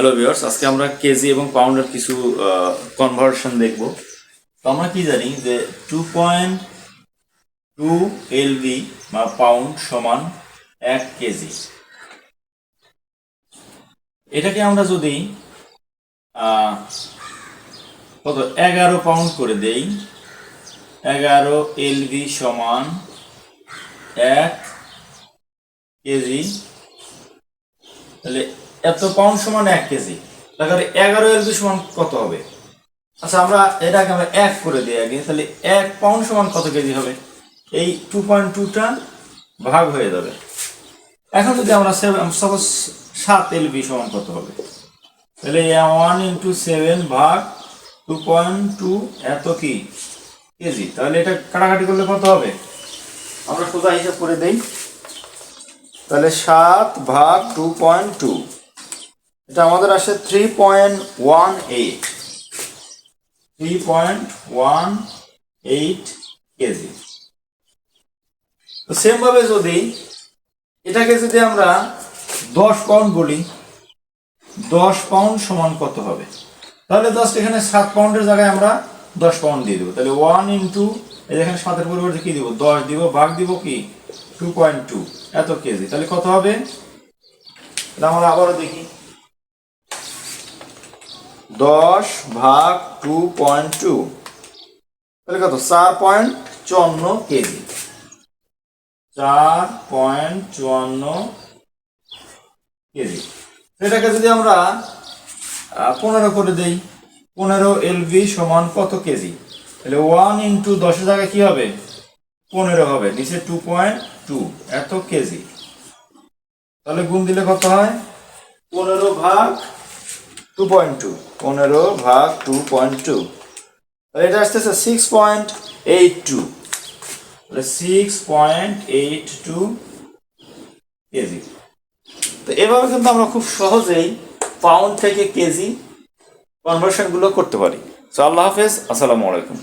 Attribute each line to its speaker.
Speaker 1: Hello viewers আজকে আমরা KG এবং পাউন্ডের কিছু কনভার্সন দেখব। তো আমরা কি জানি যে টু পয়েন্ট টু এলভি বা পাউন্ড সমান এক কেজি। এটাকে আমরা যদি কত, এগারো পাউন্ড করে দেই, এগারো এলভি সমান এক কেজি, তাহলে এত পাউন্ড সমান এক কেজি। তাহলে এগারো এলবি সমান কত হবে? আচ্ছা আমরা এটাকে আমরা এক করে দিই আগে। তাহলে এক পাউন্ড সমান কত কেজি হবে? এই টু পয়েন্ট টুটা ভাগ হয়ে যাবে। এখন যদি আমরা সাপোজ সাত এলবি সমান কত হবে? তাহলে ওয়ান ইন্টু সেভেন ভাগ টু পয়েন্ট টু এত কি? কেজি। তাহলে এটা কাটাকাটি করলে কত হবে? আমরা সোজা হিসাব করে দেই। তাহলে সাত ভাগ টু পয়েন্ট টু এটা আমাদের আসে three point one eight three point one eight KG. তো সেমভাবে যদি এটাকে যদি আমরা দশ পাউন্ড বলি, দশ পাউন্ড সমান কত হবে? তাহলে জাস্ট এখানে সাত পাউন্ডের জায়গায় আমরা দশ পাউন্ড দিয়ে দেবো। তাহলে ওয়ান ইন্টু এখানে সাতের পরিবর্তে কি দিব? দশ দিব, ভাগ দিব কি? টু পয়েন্ট টু এত কেজি। তাহলে কত হবে? আমরা আবারও দেখি। দশ ভাগ টু পয়েন্ট টু। তাহলে কত? চার পয়েন্ট চুয়ান্ন কেজি। চার পয়েন্ট চুয়ান্ন কেজি। এটাকে যদি আমরা পনেরো করে দেই, পনেরো এলভি সমান কত কেজি? তাহলে ওয়ান ইন্টু দশের জায়গায় কি হবে? পনেরো হবে, নিচে টু পয়েন্ট টু, এত কেজি। তাহলে গুণ দিলে কত হয়? পনেরো ভাগ টু পয়েন্ট টু পনেরো ভাগ টু পয়েন্ট টু তাহলে এটা আসতেছে six point eight two six point eight two KG. তো এভাবে কিন্তু আমরা খুব সহজেই পাউন্ড থেকে কেজি কনভার্সনগুলো করতে পারি। সো আল্লাহ হাফেজ, আসসালামু আলাইকুম।